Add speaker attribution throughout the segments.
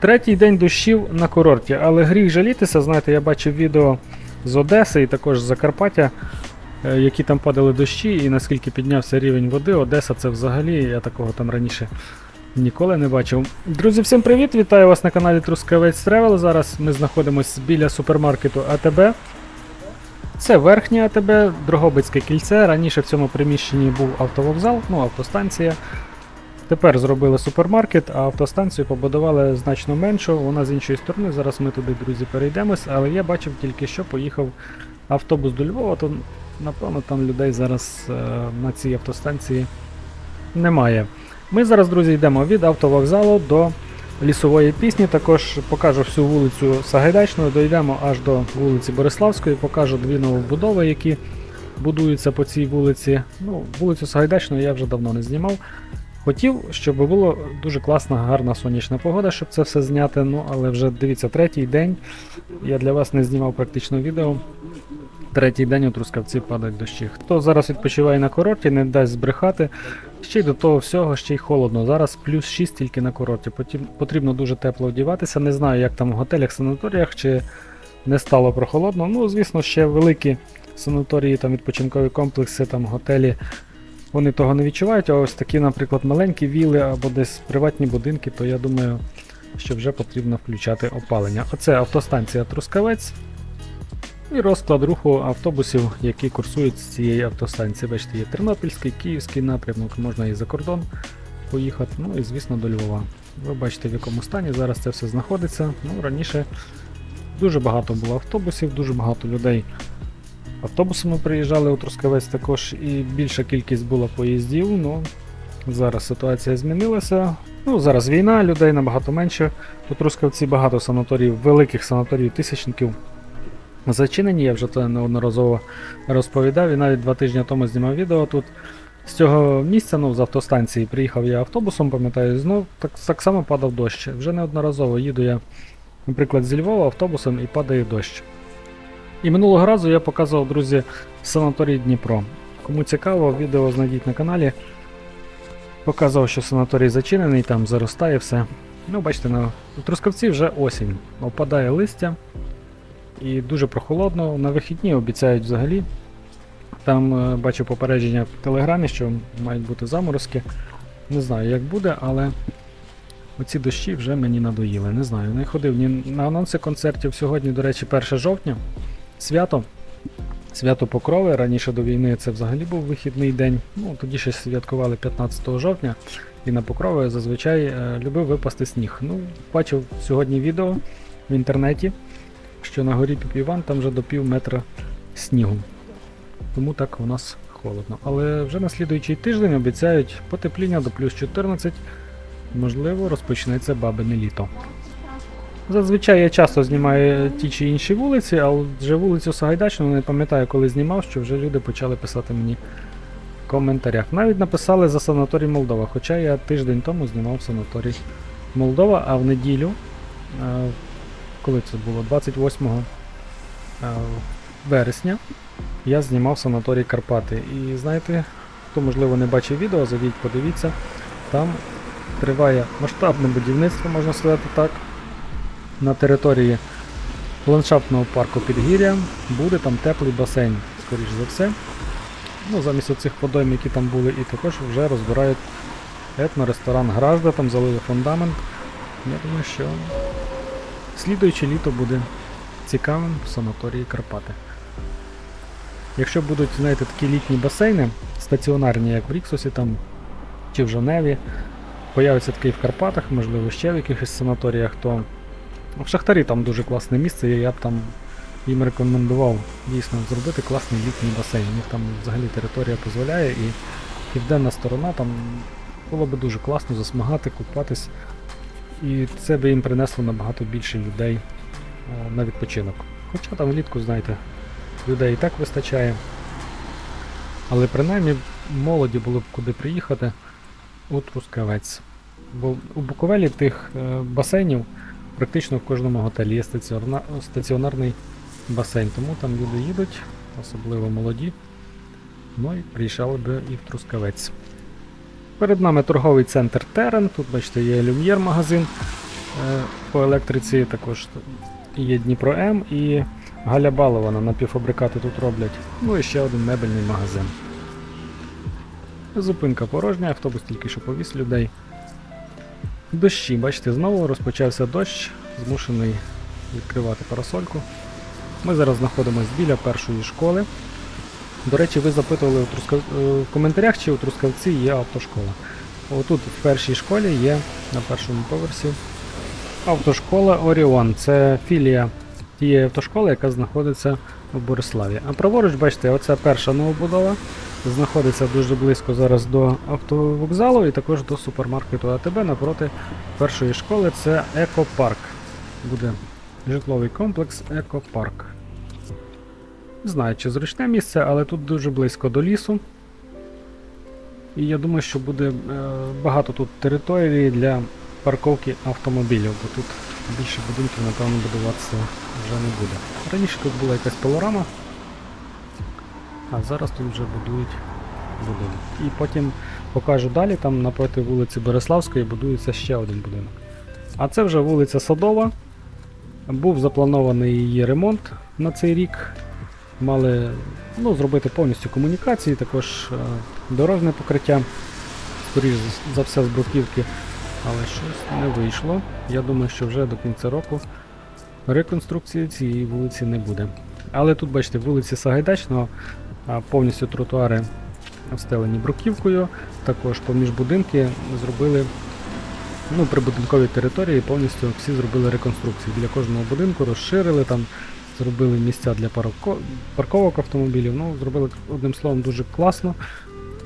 Speaker 1: Третій день дощів на курорті, але гріх жалітися, знаєте, я бачив відео з Одеси і також з Закарпаття, е, які там падали дощі, і наскільки піднявся рівень води. Одеса це взагалі, я такого там раніше ніколи не бачив. Друзі, всім привіт! Вітаю вас на каналі Трускавець Тревел. Зараз ми знаходимося біля супермаркету АТБ. Це верхнє АТБ, Дрогобицьке кільце. Раніше в цьому приміщенні був автовокзал, ну автостанція. Тепер зробили супермаркет, а автостанцію побудували значно меншу. Вона з іншої сторони. Зараз ми туди, друзі, перейдемось. Але я бачив тільки що поїхав автобус до Львова, то напевно там людей зараз е, на цій автостанції немає. Ми зараз, друзі, йдемо від автовокзалу до лісової пісні. Також покажу всю вулицю Сагайдачну, дійдемо аж до вулиці Бориславської, покажу дві новобудови, які будуються по цій вулиці. Ну, вулицю Сагайдачну я вже давно не знімав. Хотів, щоб було дуже класна, гарна сонячна погода, щоб це все зняти. Ну, але вже дивіться, третій день. Я для вас не знімав практично відео. Третій день у Трускавці падають дощі. Хто зараз відпочиває на курорті, не дасть збрехати. Ще й до того всього, ще й холодно. Зараз плюс 6 тільки на курорті. Потрібно дуже тепло одіватися. Не знаю, як там в готелях, санаторіях, чи не стало прохолодно. Ну, звісно, ще великі санаторії, там відпочинкові комплекси, там готелі. Вони того не відчувають, а ось такі, наприклад, маленькі віли або десь приватні будинки, то я думаю, що вже потрібно включати опалення. Оце автостанція Трускавець. І розклад руху автобусів, які курсують з цієї автостанції. Бачите, є Тернопільський, Київський напрямок, можна і за кордон поїхати, ну і звісно до Львова. Ви бачите, в якому стані зараз це все знаходиться. Ну, раніше дуже багато було автобусів, дуже багато людей автобусами приїжджали у Трускавець також, і більша кількість була поїздів. Ну, зараз ситуація змінилася. Ну, зараз війна, людей набагато менше. У Трускавці багато санаторіїв, великих санаторіїв, тисячників зачинені. Я вже це неодноразово розповідав. І навіть два тижні тому знімав відео тут. З цього місця, ну, з автостанції, приїхав я автобусом, пам'ятаю, знов так, так само падав дощ. Вже неодноразово їду я, наприклад, зі Львова автобусом і падає дощ. І минулого разу я показував, друзі, санаторій Дніпро. Кому цікаво, відео знайдіть на каналі. Показував, що санаторій зачинений, там заростає все. Ну, бачите, на Трускавці вже осінь. Опадає листя і дуже прохолодно. На вихідні обіцяють взагалі. Там е, бачу попередження в телеграмі, що мають бути заморозки. Не знаю, як буде, але оці дощі вже мені надоїли. Не знаю, не ходив ні на анонси концертів. Сьогодні, до речі, 1 жовтня. Свято. Свято Покрови. Раніше до війни це взагалі був вихідний день. Ну, тоді ще святкували 15 жовтня. І на Покрови зазвичай е, любив випасти сніг. Ну, бачив сьогодні відео в інтернеті, що на горі Піпіван там вже до пів метра снігу. Тому так у нас холодно. Але вже на слідуючий тиждень обіцяють потепління до плюс 14. Можливо, розпочнеться бабине літо. Зазвичай я часто знімаю ті чи інші вулиці, а вже вулицю Сагайдачну не пам'ятаю, коли знімав, що вже люди почали писати мені в коментарях. Навіть написали за санаторій Молдова, хоча я тиждень тому знімав санаторій Молдова, а в неділю, е, коли це було, 28 е, вересня, я знімав санаторій Карпати. І знаєте, хто можливо не бачив відео, зайдіть, подивіться. Там триває масштабне будівництво, можна сказати так. На території ландшафтного парку Підгір'я буде там теплий басейн, скоріш за все. Ну, замість оцих подойм, які там були, і також вже розбирають етно-ресторан Гражда, там залили фундамент. Я думаю, що слідуюче літо буде цікавим в санаторії Карпати. Якщо будуть, знаєте, такі літні басейни, стаціонарні, як в Ріксусі там, чи в Женеві, появиться такий в Карпатах, можливо, ще в якихось санаторіях, то в Шахтарі там дуже класне місце, я б там їм рекомендував дійсно зробити класний літній басейн. У них там взагалі територія дозволяє і південна сторона там було б дуже класно засмагати, купатись. І це би їм принесло набагато більше людей е, на відпочинок. Хоча там влітку, знаєте, людей і так вистачає. Але принаймні молоді було б куди приїхати у Трускавець. Бо у Буковелі тих е, басейнів практично в кожному готелі є стаціонар... стаціонарний басейн, тому там люди їдуть, особливо молоді. Ну і приїжджали би і в Трускавець. Перед нами торговий центр Терен. Тут, бачите, є люм'єр магазин. Е, По електриці також є Дніпро М і Галя Балована напівфабрикати тут роблять. Ну і ще один мебельний магазин. Зупинка порожня, автобус тільки що повіз людей. Дощі, бачите, знову розпочався дощ, змушений відкривати парасольку. Ми зараз знаходимося біля першої школи. До речі, ви запитували у Трускав... е, в коментарях, чи у Трускавці є автошкола. Отут в першій школі є на першому поверсі автошкола Оріон. Це філія тієї автошколи, яка знаходиться в Бориславі. А праворуч, бачите, оця перша новобудова знаходиться дуже близько зараз до автовокзалу і також до супермаркету АТБ напроти першої школи. Це Екопарк. Буде житловий комплекс Екопарк. Не знаю, чи зручне місце, але тут дуже близько до лісу. І я думаю, що буде е, багато тут території для парковки автомобілів, бо тут більше будинків, напевно, будуватися вже не буде. Раніше тут була якась пилорама, а зараз тут вже будують будинок. І потім покажу далі, там напроти вулиці Береславської будується ще один будинок. А це вже вулиця Садова. Був запланований її ремонт на цей рік. Мали ну, зробити повністю комунікації, також е, дорожне покриття, скоріш за- все з бруківки, але щось не вийшло. Я думаю, що вже до кінця року реконструкції цієї вулиці не буде. Але тут, бачите, вулиці Сагайдачного повністю тротуари встелені бруківкою, також поміж будинки зробили ну, прибудинкові території повністю всі зробили реконструкції. Біля кожного будинку розширили там, зробили місця для парковок автомобілів. Ну, зробили одним словом дуже класно,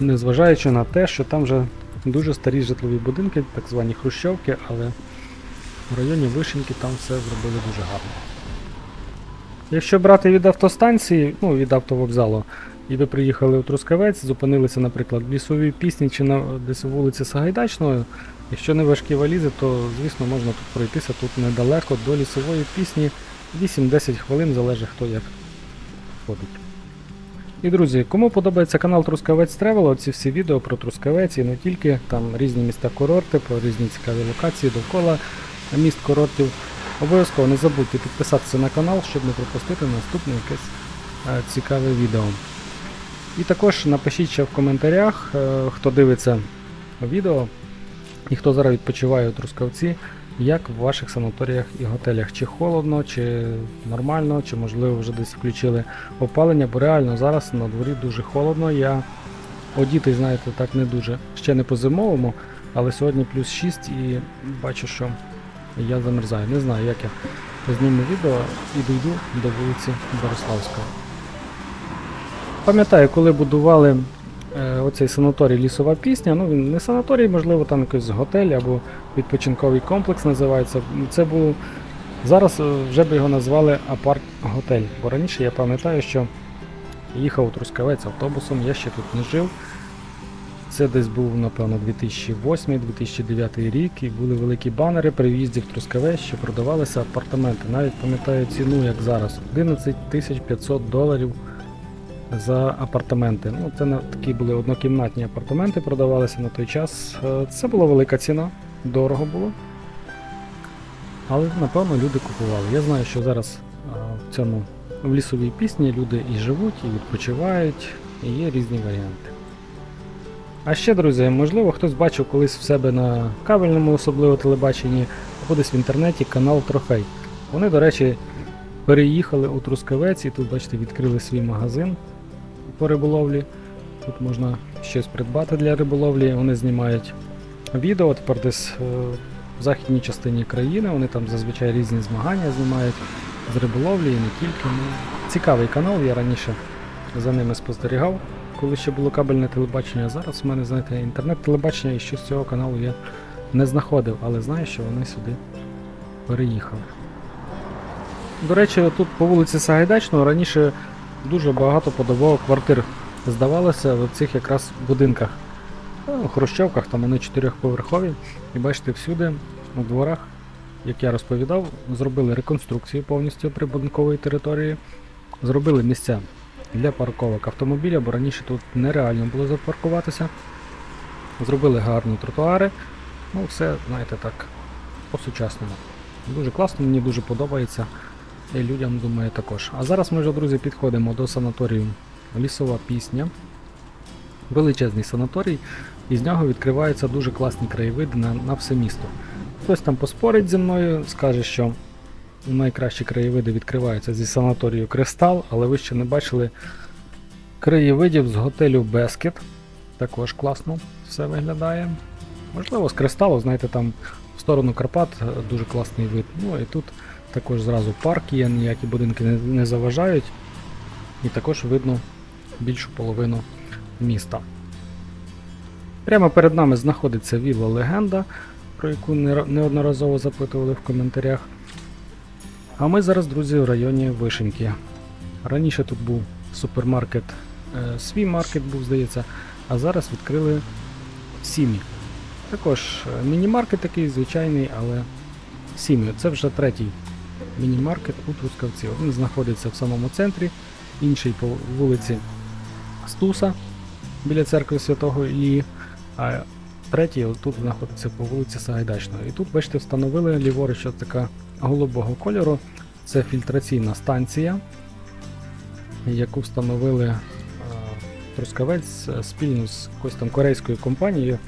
Speaker 1: незважаючи на те, що там вже дуже старі житлові будинки, так звані хрущовки, але в районі Вишеньки там все зробили дуже гарно. Якщо брати від автостанції, ну від автовокзалу, і ви приїхали у Трускавець, зупинилися, наприклад, в лісовій пісні чи на десь у вулиці Сагайдачної, якщо не важкі валізи, то звісно можна тут пройтися тут недалеко до лісової пісні 8-10 хвилин, залежить хто як ходить. І друзі, кому подобається канал Трускавець Тревел, оці всі відео про Трускавець і не тільки, там різні міста курорти, про різні цікаві локації довкола міст курортів. Обов'язково не забудьте підписатися на канал, щоб не пропустити наступне якесь е, цікаве відео. І також напишіть ще в коментарях, е, хто дивиться відео і хто зараз відпочиває у Трускавці, як в ваших санаторіях і готелях, чи холодно, чи нормально, чи можливо вже десь включили опалення, бо реально зараз на дворі дуже холодно. Я одітий, знаєте, так не дуже. Ще не по зимовому, але сьогодні плюс 6 і бачу, що я замерзаю. Не знаю, як я зніму відео і дійду до вулиці Бориславської. Пам'ятаю, коли будували е, оцей санаторій Лісова пісня, ну він не санаторій, можливо, там якийсь готель або відпочинковий комплекс називається. Це був. Зараз е, вже би його назвали апарт-готель. Бо раніше я пам'ятаю, що їхав у Трускавець автобусом, я ще тут не жив. Це десь був, напевно, 2008-2009 рік, і були великі банери при в'їзді в Трускавець, що продавалися апартаменти. Навіть пам'ятаю ціну, як зараз. 11 500 доларів за апартаменти. Ну, це такі були однокімнатні апартаменти, продавалися на той час. Е, Це була велика ціна, дорого було. Але напевно люди купували. Я знаю, що зараз в цьому в лісовій пісні люди і живуть, і відпочивають, і є різні варіанти. А ще, друзі, можливо, хтось бачив колись в себе на кабельному, особливо телебаченні, або в інтернеті канал Трофей. Вони, до речі, переїхали у Трускавець і тут, бачите, відкрили свій магазин по риболовлі. Тут можна щось придбати для риболовлі. Вони знімають відео, тепер десь е, в західній частині країни. Вони там зазвичай різні змагання знімають з риболовлі і не тільки. Ну, цікавий канал, я раніше за ними спостерігав, коли ще було кабельне телебачення. Зараз в мене, знаєте, інтернет-телебачення і що з цього каналу я не знаходив, але знаю, що вони сюди переїхали. До речі, тут по вулиці Сагайдачного раніше дуже багато подобало квартир здавалося в цих якраз будинках. Ну, хрущовках, там вони чотирьохповерхові. І бачите, всюди у дворах, як я розповідав, зробили реконструкцію повністю прибудинкової території, зробили місця для парковок автомобіля, бо раніше тут нереально було запаркуватися. Зробили гарні тротуари. Ну, все, знаєте, так, по-сучасному. Дуже класно, мені дуже подобається. І людям, думаю, також. А зараз ми вже, друзі, підходимо до санаторію Лісова пісня. Величезний санаторій, і з нього відкриваються дуже класні краєвиди на, на все місто. Хтось там поспорить зі мною, скаже, що найкращі краєвиди відкриваються зі санаторію Кристал, але ви ще не бачили краєвидів з готелю Бескет. Також класно все виглядає. Можливо, з кристалу, знаєте, там в сторону Карпат е, дуже класний вид. Ну і тут також зразу парк є, ніякі будинки не, заважають. І також видно більшу половину міста. Прямо перед нами знаходиться Вілла Легенда, про яку неодноразово запитували в коментарях. А ми зараз, друзі, в районі Вишеньки. Раніше тут був супермаркет, е, свій маркет був, здається, а зараз відкрили Сімі. Також е, міні-маркет такий звичайний, але Сімі. Це вже третій міні-маркет у Трускавці. Один знаходиться в самому центрі, інший по вулиці Стуса біля церкви Святого Іллі, а третій тут знаходиться по вулиці Сагайдачної. І тут, бачите, встановили ліворуч така голубого кольору. Це фільтраційна станція, яку встановили Трускавець е, спільно з якоюсь там корейською компанією.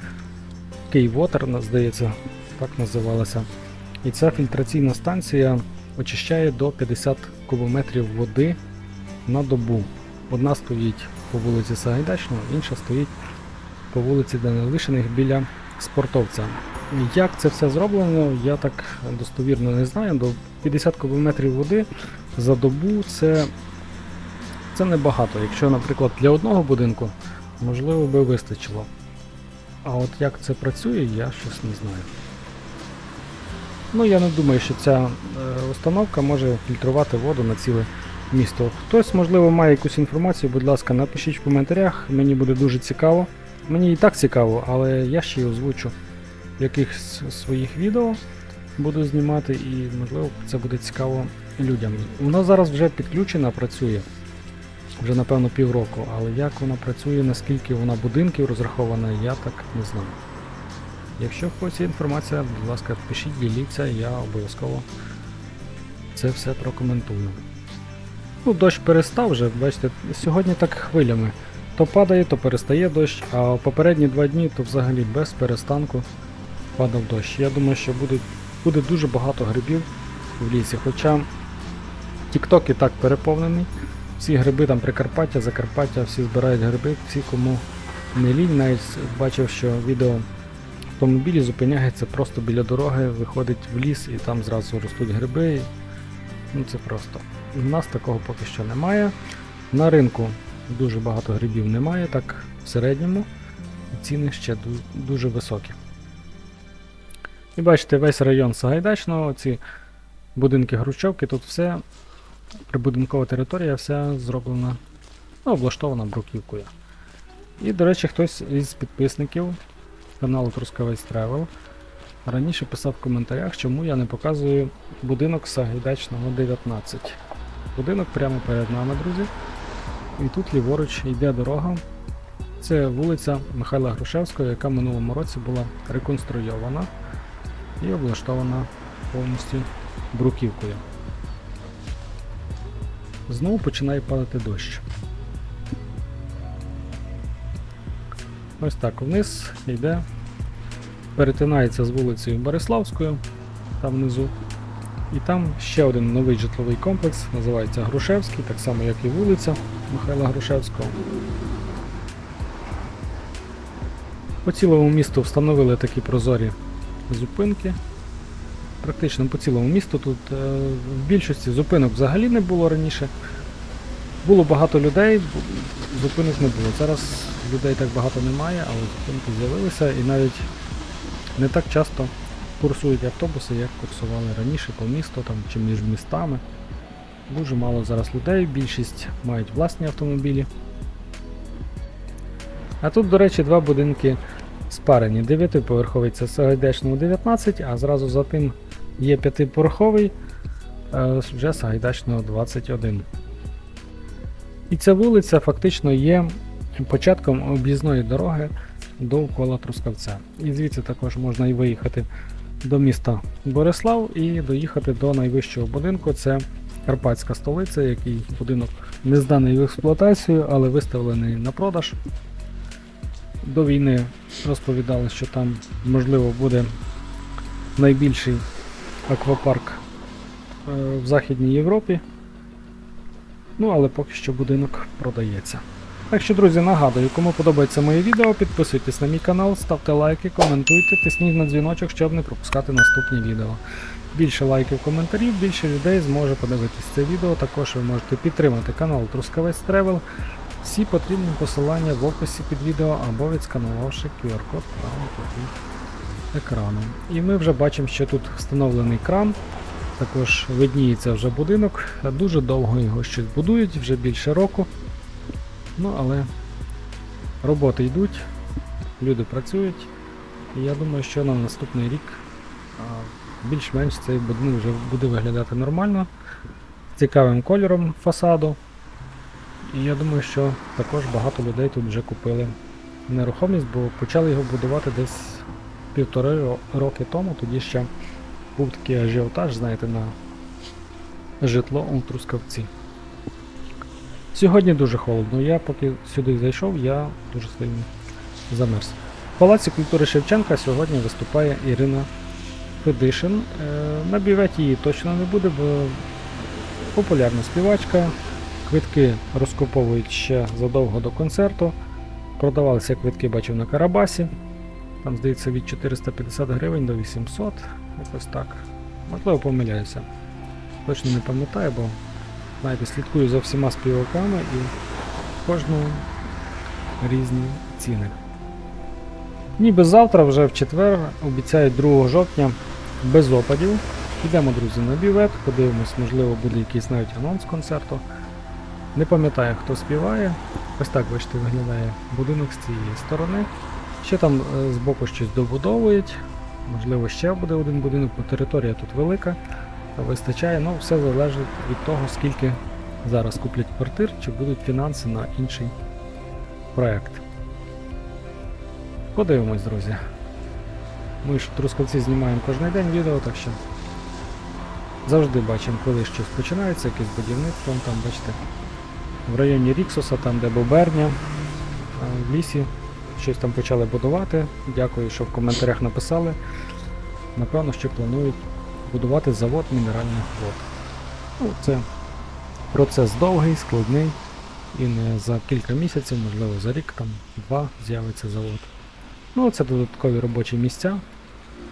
Speaker 1: K-Water, здається, так називалася. І ця фільтраційна станція очищає до 50 кубометрів води на добу. Одна стоїть по вулиці Сагайдачного, інша стоїть по вулиці Данилишиних біля спортовця. Як це все зроблено, я так достовірно не знаю. До 50 кубометрів води за добу це, це небагато. Якщо, наприклад, для одного будинку, можливо би вистачило. А от як це працює, я щось не знаю. Ну, я не думаю, що ця е, установка може фільтрувати воду на ціле місто. Хтось, можливо, має якусь інформацію, будь ласка, напишіть в коментарях, мені буде дуже цікаво. Мені і так цікаво, але я ще й озвучу в якихось своїх відео буду знімати і, можливо, це буде цікаво людям. Вона зараз вже підключена, працює. Вже напевно півроку, але як вона працює, наскільки вона будинків розрахована, я так не знаю. Якщо когось інформація, будь ласка, пишіть, діліться, я обов'язково це все прокоментую. Ну, дощ перестав вже, бачите, сьогодні так хвилями. То падає, то перестає дощ, а попередні два дні то взагалі без перестанку падав дощ. Я думаю, що буде, буде дуже багато грибів в лісі. Хоча TikTok і так переповнений. Всі гриби там Прикарпаття, Закарпаття, всі збирають гриби, всі кому не лінь. Навіть бачив, що відео автомобілі зупиняється просто біля дороги, виходить в ліс і там зразу ростуть гриби. Ну це просто. У нас такого поки що немає. На ринку дуже багато грибів немає, так в середньому. Ціни ще дуже високі. І бачите, весь район Сагайдачного, ці будинки Грушовки, тут все, прибудинкова територія, вся зроблена, ну, облаштована бруківкою. І, до речі, хтось із підписників каналу Трускавець Тревел раніше писав в коментарях, чому я не показую будинок Сагайдачного 19. Будинок прямо перед нами, друзі. І тут ліворуч йде дорога. Це вулиця Михайла Грушевського, яка минулому році була реконструйована і облаштована повністю бруківкою. Знову починає падати дощ. Ось так вниз йде, перетинається з вулицею Бориславською, там внизу. І там ще один новий житловий комплекс, називається Грушевський, так само як і вулиця Михайла Грушевського. По цілому місту встановили такі прозорі зупинки. Практично по цілому місту тут е, в більшості зупинок взагалі не було раніше. Було багато людей, зупинок не було. Зараз людей так багато немає, але зупинки з'явилися і навіть не так часто курсують автобуси, як курсували раніше по місту там, чи між містами. Дуже мало зараз людей, більшість мають власні автомобілі. А тут, до речі, два будинки спарені. Дев'ятиповерховий це Сагайдачного 19, а зразу за тим є п'ятиповерховий е, вже Сагайдачного 21. І ця вулиця фактично є початком об'їзної дороги довкола Трускавця. І звідси також можна і виїхати до міста Борислав і доїхати до найвищого будинку. Це Карпатська столиця, який будинок не зданий в експлуатацію, але виставлений на продаж. До війни розповідали, що там можливо буде найбільший аквапарк е, в Західній Європі. Ну, але поки що будинок продається. Так що, друзі, нагадую, кому подобається моє відео, підписуйтесь на мій канал, ставте лайки, коментуйте, тисніть на дзвіночок, щоб не пропускати наступні відео. Більше лайків, коментарів, більше людей зможе подивитись це відео. Також ви можете підтримати канал Трускавець Тревел. Всі потрібні посилання в описі під відео або відсканувавши QR-код правому куті екрану. І ми вже бачимо, що тут встановлений кран. Також видніється вже будинок. Дуже довго його щось будують, вже більше року. Ну, але роботи йдуть, люди працюють. І я думаю, що на наступний рік більш-менш цей будинок вже буде виглядати нормально, з цікавим кольором фасаду. І я думаю, що також багато людей тут вже купили нерухомість, бо почали його будувати десь півтори роки тому, тоді ще був такий ажіотаж, знаєте, на житло у Трускавці. Сьогодні дуже холодно. Я поки сюди зайшов, я дуже сильно замерз. В Палаці культури Шевченка сьогодні виступає Ірина Федишин. Е, На бюветі її точно не буде, бо популярна співачка. Квитки розкуповують ще задовго до концерту. Продавалися квитки, бачив на Карабасі. Там, здається, від 450 гривень до 800, якось так. Можливо, помиляюся. Точно не пам'ятаю, бо знаєте, слідкую за всіма співаками і кожного різні ціни. Ніби завтра, вже в четвер, обіцяють 2 жовтня без опадів. Йдемо, друзі, на бівет, подивимось, можливо, буде якийсь навіть анонс концерту. Не пам'ятаю, хто співає. Ось так, бачите, виглядає будинок з цієї сторони. Ще там е, збоку щось добудовують. Можливо, ще буде один будинок, бо територія тут велика. Вистачає, ну все залежить від того, скільки зараз куплять квартир, чи будуть фінанси на інший проект. Подивимось, друзі. Ми ж Трускавці знімаємо кожен день відео, так що завжди бачимо, коли щось починається, якесь будівництво. Там, бачите, в районі Ріксоса, там де Боберня, в лісі щось там почали будувати. Дякую, що в коментарях написали. Напевно, що планують будувати завод мінеральних вод. Ну, це процес довгий, складний, і не за кілька місяців, можливо за рік, там два з'явиться завод. Ну, це додаткові робочі місця,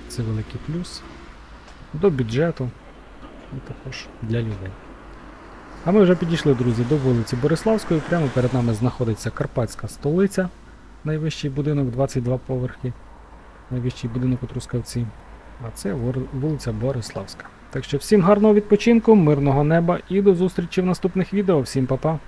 Speaker 1: це великий плюс до бюджету і також для людей. А ми вже підійшли, друзі, до вулиці Бориславської. Прямо перед нами знаходиться Карпатська столиця, найвищий будинок, 22 поверхи, найвищий будинок у Трускавці. А це вулиця Бориславська. Так що всім гарного відпочинку, мирного неба і до зустрічі в наступних відео. Всім па-па!